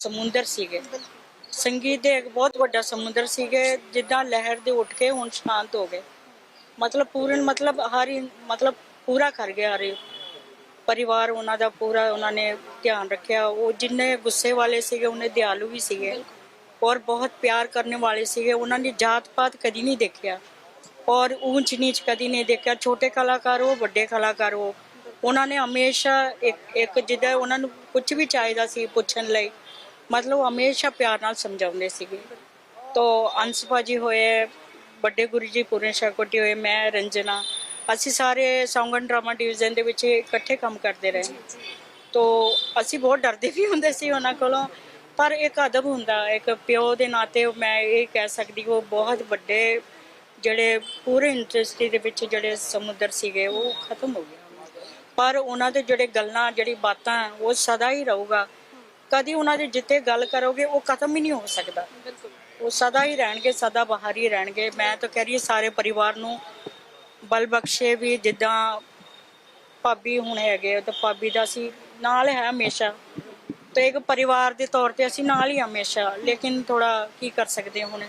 ਸਮੁੰਦਰ ਸੀਗੇ। ਸੰਗੀਤ ਦੇ ਇੱਕ ਬਹੁਤ ਵੱਡਾ ਸਮੁੰਦਰ ਸੀਗੇ, ਜਿੱਦਾਂ ਲਹਿਰ ਦੇ ਉੱਠ ਕੇ ਹੁਣ ਸ਼ਾਂਤ ਹੋ ਗਏ। ਮਤਲਬ ਪੂਰਨ ਮਤਲਬ ਹਰ ਮਤਲਬ ਪੂਰਾ ਕਰ ਗਿਆ ਹਰੇ ਪਰਿਵਾਰ, ਉਹਨਾਂ ਦਾ ਪੂਰਾ ਉਹਨਾਂ ਨੇ ਧਿਆਨ ਰੱਖਿਆ। ਉਹ ਜਿੰਨੇ ਗੁੱਸੇ ਵਾਲੇ ਸੀਗੇ, ਉਹਨੇ ਦਿਆਲੂ ਵੀ ਸੀਗੇ। ਔਰ ਬਹੁਤ ਪਿਆਰ ਕਰਨ ਵਾਲੇ ਸੀਗੇ। ਉਹਨਾਂ ਨੇ ਜਾਤ ਪਾਤ ਕਦੀ ਨਹੀਂ ਦੇਖਿਆ। ਔਰ ਊਂਚ ਨੀਚ ਕਦੀ ਨਹੀਂ ਦੇਖਿਆ। ਛੋਟੇ ਕਲਾਕਾਰ ਉਹ, ਵੱਡੇ ਕਲਾਕਾਰ ਹੋ ਉਹਨਾਂ ਨੇ ਹਮੇਸ਼ਾ ਇੱਕ ਇੱਕ ਜਿੱਦਾਂ ਉਹਨਾਂ ਨੂੰ ਕੁਝ ਵੀ ਚਾਹੀਦਾ ਸੀ ਪੁੱਛਣ ਲਈ ਮਤਲਬ ਹਮੇਸ਼ਾ ਪਿਆਰ ਨਾਲ ਸਮਝਾਉਂਦੇ ਸੀਗੇ। ਤੋ ਅੰਸ਼ ਭਾਜੀ ਹੋਏ ਵੱਡੇ ਗੁਰੂ ਜੀ ਪੂਰਨ ਸ਼ਾਕੋਟੀ ਹੋਏ ਮੈਂ ਰੰਜਨਾ ਅਸੀਂ ਸਾਰੇ ਸੌਂਗਨ ਡਰਾਮਾ ਡਿਵੀਜ਼ਨ ਦੇ ਵਿੱਚ ਇਕੱਠੇ ਕੰਮ ਕਰਦੇ ਰਹੇ। ਤੋ ਅਸੀਂ ਬਹੁਤ ਡਰਦੇ ਵੀ ਹੁੰਦੇ ਸੀ ਉਹਨਾਂ ਕੋਲੋਂ ਪਰ ਇੱਕ ਅਦਬ ਹੁੰਦਾ ਇੱਕ ਪਿਓ ਦੇ ਨਾਤੇ ਮੈਂ ਇਹ ਕਹਿ ਸਕਦੀ ਉਹ ਬਹੁਤ ਵੱਡੇ ਜਿਹੜੇ ਪੂਰੇ ਇੰਡਸਟਰੀ ਦੇ ਵਿੱਚ ਜਿਹੜੇ ਸਮੁੰਦਰ ਸੀਗੇ ਉਹ ਖਤਮ ਹੋ ਗਏ। ਪਰ ਉਹਨਾਂ ਦੇ ਜਿਹੜੇ ਗੱਲਾਂ ਜਿਹੜੀ ਬਾਤਾਂ ਉਹ ਸਦਾ ਹੀ ਰਹੂਗਾ। ਕਦੀ ਉਹਨਾਂ ਦੇ ਜਿੱਤੇ ਗੱਲ ਕਰੋਗੇ ਉਹ ਖਤਮ ਹੀ ਨਹੀਂ ਹੋ ਸਕਦਾ। ਉਹ ਸਦਾ ਹੀ ਰਹਿਣਗੇ ਸਦਾ ਬਾਹਰ ਹੀ ਰਹਿਣਗੇ। ਮੈਂ ਤਾਂ ਕਹਿ ਰਹੀ ਹਾਂ ਸਾਰੇ ਪਰਿਵਾਰ ਨੂੰ ਬਲ ਬਖਸ਼ੇ ਵੀ ਜਿੱਦਾਂ ਭਾਬੀ ਹੁਣ ਹੈਗੇ ਤਾਂ ਭਾਬੀ ਦਾ ਅਸੀਂ ਨਾਲ ਹੈ ਹਮੇਸ਼ਾ। ਤੇ ਇੱਕ ਪਰਿਵਾਰ ਦੇ ਤੌਰ ਤੇ ਅਸੀਂ ਨਾਲ ਹੀ ਹਮੇਸ਼ਾ ਲੇਕਿਨ ਥੋੜਾ ਕੀ ਕਰ ਸਕਦੇ ਹੁਣ।